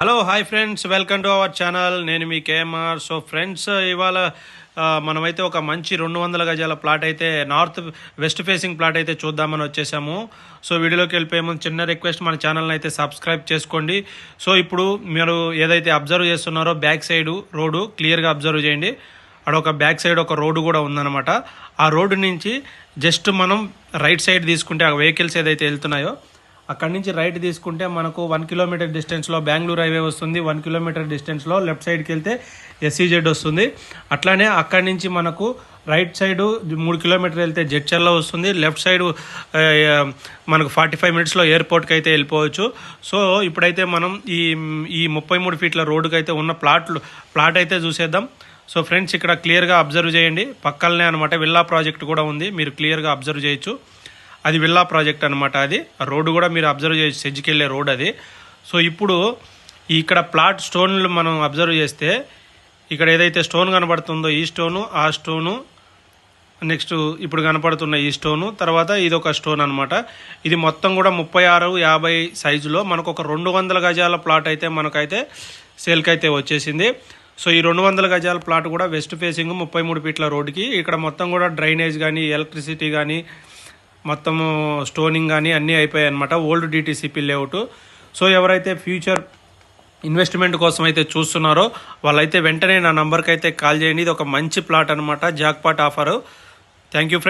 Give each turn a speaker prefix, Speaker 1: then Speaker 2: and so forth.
Speaker 1: Hello hi friends welcome to our channel నేను మీ KMR so friends ఇవాళ మనమైతే ఒక మంచి రెండు వందల గజాల ప్లాట్ అయితే నార్త్ వెస్ట్ ఫేసింగ్ ప్లాట్ అయితే చూద్దామని వచ్చేసాము. సో వీడియోలోకి వెళ్ళిపోయే ముందు చిన్న రిక్వెస్ట్ మన ఛానల్ని అయితే సబ్స్క్రైబ్ చేసుకోండి. సో ఇప్పుడు మీరు ఏదైతే అబ్జర్వ్ చేస్తున్నారో బ్యాక్ సైడ్ రోడ్డు క్లియర్గా అబ్జర్వ్ చేయండి. అక్కడ ఒక బ్యాక్ సైడ్ ఒక రోడ్డు కూడా ఉందన్నమాట. ఆ రోడ్డు నుంచి జస్ట్ మనం రైట్ సైడ్ తీసుకుంటే ఆ వెహికల్స్ ఏదైతే వెళ్తున్నాయో అక్కడి నుంచి రైట్ తీసుకుంటే మనకు వన్ కిలోమీటర్ డిస్టెన్స్లో బెంగళూరు హైవే వస్తుంది వన్ కిలోమీటర్ డిస్టెన్స్లో లెఫ్ట్ సైడ్కి వెళ్తే ఎస్సీజెడ్ వస్తుంది. అట్లానే అక్కడి నుంచి మనకు రైట్ సైడ్ మూడు కిలోమీటర్ వెళ్తే జడ్చర్ల వస్తుంది లెఫ్ట్ సైడ్ మనకు ఫార్టీ ఫైవ్ మినిట్స్లో ఎయిర్పోర్ట్కి అయితే వెళ్ళిపోవచ్చు. సో ఇప్పుడైతే మనం ఈ ఈ ముప్పై మూడు ఫీట్ల రోడ్డుకి అయితే ఉన్న ప్లాట్లు ప్లాట్ అయితే చూసేద్దాం. సో ఫ్రెండ్స్ ఇక్కడ క్లియర్గా అబ్జర్వ్ చేయండి. పక్కలనే అనమాట విల్లా ప్రాజెక్ట్ కూడా ఉంది. మీరు క్లియర్గా అబ్జర్వ్ చేయొచ్చు. అది విల్లా ప్రాజెక్ట్ అనమాట అది. రోడ్డు కూడా మీరు అబ్జర్వ్ చేసి సెజ్జికెళ్ళే రోడ్ అది. సో ఇప్పుడు ఇక్కడ ప్లాట్ స్టోన్లు మనం అబ్జర్వ్ చేస్తే ఇక్కడ ఏదైతే స్టోన్ కనబడుతుందో ఈ స్టోను ఆ స్టోను నెక్స్ట్ ఇప్పుడు కనపడుతున్న ఈ స్టోను తర్వాత ఇది ఒక స్టోన్ అనమాట ఇది మొత్తం కూడా ముప్పై ఆరు యాభై సైజులో మనకు ఒక రెండు వందల గజాల ప్లాట్ అయితే మనకైతే సేల్కి అయితే వచ్చేసింది. సో ఈ రెండు వందల గజాల ప్లాట్ కూడా వెస్ట్ ఫేసింగ్ ముప్పై మూడు ఫీట్ల రోడ్డుకి ఇక్కడ మొత్తం కూడా డ్రైనేజ్ కానీ ఎలక్ట్రిసిటీ కానీ మొత్తము స్టోనింగ్ కానీ అన్నీ అయిపోయాయి అనమాట ఓల్డ్ డిటీసీపీ లేఅవుట్. సో ఎవరైతే ఫ్యూచర్ ఇన్వెస్ట్మెంట్ కోసం అయితే చూస్తున్నారో వాళ్ళైతే వెంటనే నా నంబర్కి అయితే కాల్ చేయండి. ఇది ఒక మంచి ప్లాట్ అనమాట jackpot offer. Thank you friend